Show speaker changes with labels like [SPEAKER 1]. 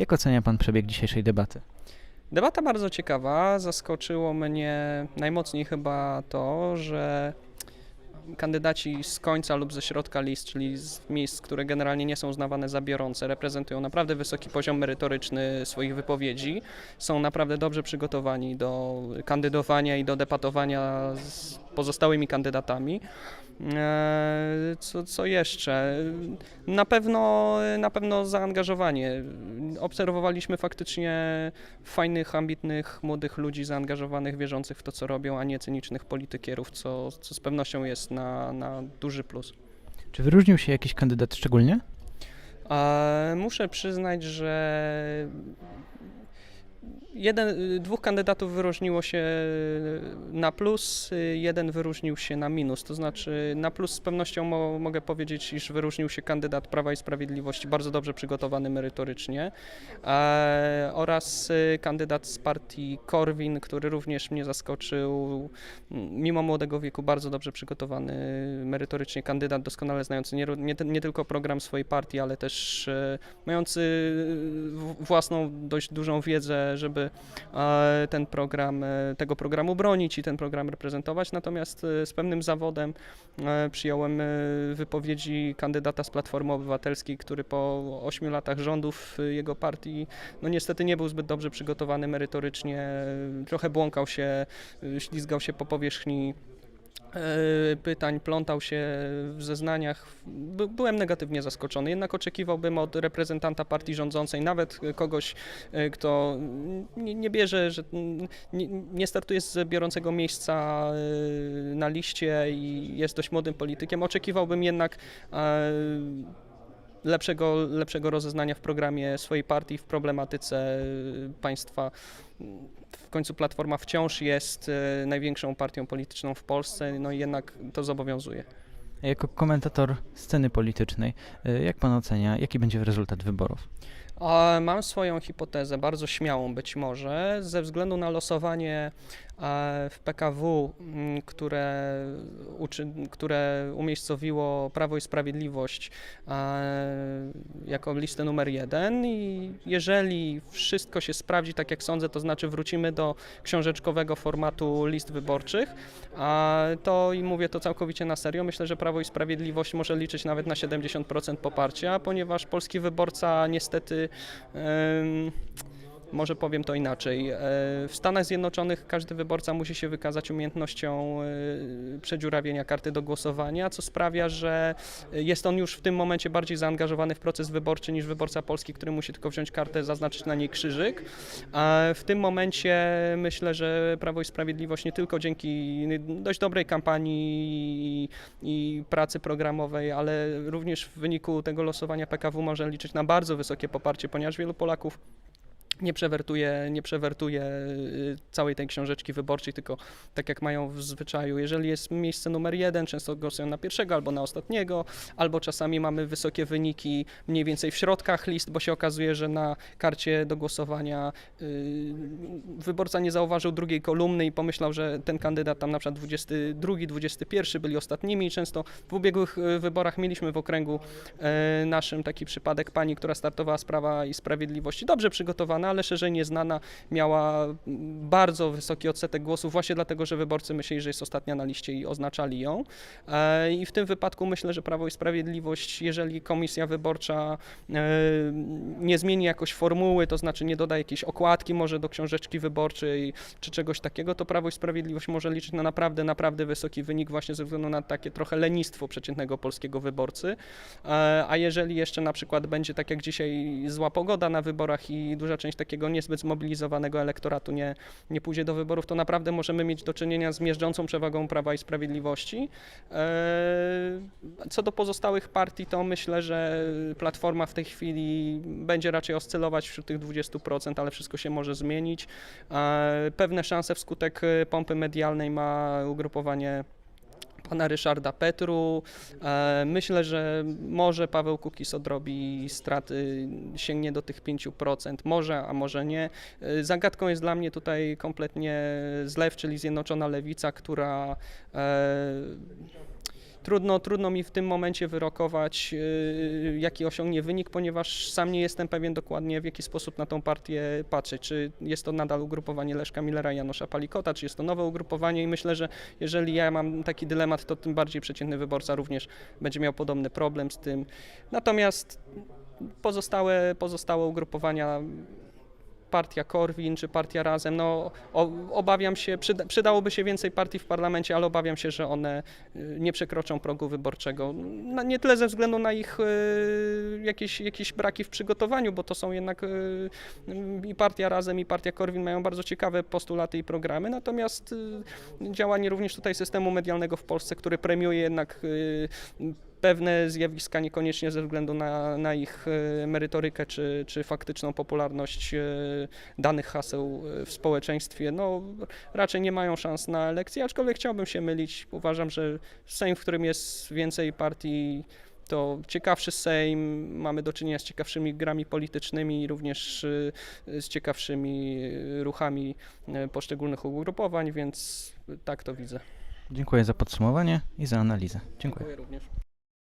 [SPEAKER 1] Jak ocenia Pan przebieg dzisiejszej debaty?
[SPEAKER 2] Debata bardzo ciekawa. Zaskoczyło mnie najmocniej chyba to, że kandydaci z końca lub ze środka list, czyli z miejsc, które generalnie nie są uznawane za biorące, reprezentują naprawdę wysoki poziom merytoryczny swoich wypowiedzi. Są naprawdę dobrze przygotowani do kandydowania i do debatowania z pozostałymi kandydatami. Eee, Co, co jeszcze? Na pewno, na pewno zaangażowanie. Obserwowaliśmy faktycznie fajnych, ambitnych, młodych ludzi zaangażowanych, wierzących w to, co robią, a nie cynicznych politykierów, co, co z pewnością jest na, na duży plus.
[SPEAKER 1] Czy wyróżnił się jakiś kandydat szczególnie?
[SPEAKER 2] Muszę przyznać, że jeden, dwóch kandydatów wyróżniło się na plus, jeden wyróżnił się na minus. To znaczy na plus z pewnością mo, mogę powiedzieć, iż wyróżnił się kandydat Prawa i Sprawiedliwości, bardzo dobrze przygotowany merytorycznie e, oraz y, kandydat z partii Korwin, który również mnie zaskoczył. Mimo młodego wieku bardzo dobrze przygotowany merytorycznie kandydat, doskonale znający nie, nie, nie tylko program swojej partii, ale też e, mający w- własną dość dużą wiedzę, żeby e, ten program, e, tego programu bronić i ten program reprezentować. Natomiast e, z pewnym zawodem przyjąłem wypowiedzi kandydata z Platformy Obywatelskiej, który po 8 latach rządów jego partii no niestety nie był zbyt dobrze przygotowany merytorycznie, trochę błąkał się, ślizgał się po powierzchni pytań, plątał się w zeznaniach. By, byłem negatywnie zaskoczony, jednak oczekiwałbym od reprezentanta partii rządzącej, nawet kogoś, e, kto nie, nie bierze, że nie, nie startuje z biorącego miejsca e, na liście i jest dość młodym politykiem, oczekiwałbym jednak e, lepszego, lepszego rozeznania w programie swojej partii, w problematyce y, państwa. W końcu Platforma wciąż jest y, największą partią polityczną w Polsce, no i jednak to zobowiązuje.
[SPEAKER 1] Jako komentator sceny politycznej, y, jak Pan ocenia, jaki będzie rezultat wyborów?
[SPEAKER 2] Mam swoją hipotezę, bardzo śmiałą być może, ze względu na losowanie w PKW, m, które, uczy, które umiejscowiło Prawo i Sprawiedliwość e, jako listę numer jeden. I jeżeli wszystko się sprawdzi tak jak sądzę, to znaczy wrócimy do książeczkowego formatu list wyborczych, a to i mówię to całkowicie na serio, myślę, że Prawo i Sprawiedliwość może liczyć nawet na 70% poparcia, ponieważ polski wyborca niestety em, może powiem to inaczej. E, W Stanach Zjednoczonych każdy wyborca musi się wykazać umiejętnością e, przedziurawienia karty do głosowania, co sprawia, że jest on już w tym momencie bardziej zaangażowany w proces wyborczy niż wyborca polski, który musi tylko wziąć kartę, zaznaczyć na niej krzyżyk. A w tym momencie myślę, że Prawo i Sprawiedliwość nie tylko dzięki dość dobrej kampanii i, i pracy programowej, ale również w wyniku tego losowania PKW może liczyć na bardzo wysokie poparcie, ponieważ wielu Polaków nie przewertuje, nie przewertuje y, całej tej książeczki wyborczej, tylko tak jak mają w zwyczaju, jeżeli jest miejsce numer jeden, często głosują na pierwszego albo na ostatniego, albo czasami mamy wysokie wyniki mniej więcej w środkach list, bo się okazuje, że na karcie do głosowania y, wyborca nie zauważył drugiej kolumny i pomyślał, że ten kandydat tam na przykład 22, 21 byli ostatnimi. Często w ubiegłych y, wyborach mieliśmy w okręgu naszym taki przypadek pani, która startowała z Prawa i Sprawiedliwości, dobrze przygotowana, ale szerzej nieznana, miała bardzo wysoki odsetek głosów właśnie dlatego, że wyborcy myśleli, że jest ostatnia na liście i oznaczali ją. E, I w tym wypadku myślę, że Prawo i Sprawiedliwość, jeżeli komisja wyborcza e, nie zmieni jakoś formuły, to znaczy nie doda jakiejś okładki może do książeczki wyborczej czy czegoś takiego, to Prawo i Sprawiedliwość może liczyć na naprawdę, naprawdę wysoki wynik właśnie ze względu na takie trochę lenistwo przeciętnego polskiego wyborcy. E, A jeżeli jeszcze na przykład będzie tak jak dzisiaj zła pogoda na wyborach i duża część takiego niezbyt zmobilizowanego elektoratu nie, nie pójdzie do wyborów, to naprawdę możemy mieć do czynienia z miażdżącą przewagą Prawa i Sprawiedliwości. E, Co do pozostałych partii, to myślę, że Platforma w tej chwili będzie raczej oscylować wśród tych 20%, ale wszystko się może zmienić. E, Pewne szanse wskutek pompy medialnej ma ugrupowanie pana Ryszarda Petru. E, Myślę, że może Paweł Kukiz odrobi straty, sięgnie do tych 5%, może, a może nie. E, Zagadką jest dla mnie tutaj kompletnie zlew, czyli Zjednoczona Lewica, która e, trudno, trudno mi w tym momencie wyrokować, yy, jaki osiągnie wynik, ponieważ sam nie jestem pewien dokładnie, w jaki sposób na tą partię patrzeć. Czy jest to nadal ugrupowanie Leszka Millera i Janusza Palikota, czy jest to nowe ugrupowanie i myślę, że jeżeli ja mam taki dylemat, to tym bardziej przeciętny wyborca również będzie miał podobny problem z tym. Natomiast pozostałe, pozostałe ugrupowania partia Korwin czy partia Razem, no o, obawiam się, przyda, przydałoby się więcej partii w parlamencie, ale obawiam się, że one y, nie przekroczą progu wyborczego. Nie tyle ze względu na ich y, jakieś, jakieś braki w przygotowaniu, bo to są jednak y, i partia Razem i partia Korwin mają bardzo ciekawe postulaty i programy, natomiast y, działanie również tutaj systemu medialnego w Polsce, który premiuje jednak y, pewne zjawiska, niekoniecznie ze względu na, na ich e, merytorykę czy, czy faktyczną popularność e, danych haseł e, w społeczeństwie, no raczej nie mają szans na elekcję, aczkolwiek chciałbym się mylić. Uważam, że Sejm, w którym jest więcej partii, to ciekawszy Sejm, mamy do czynienia z ciekawszymi grami politycznymi, również z ciekawszymi ruchami poszczególnych ugrupowań, więc tak to widzę.
[SPEAKER 1] Dziękuję za podsumowanie i za analizę. Dziękuję.
[SPEAKER 2] również.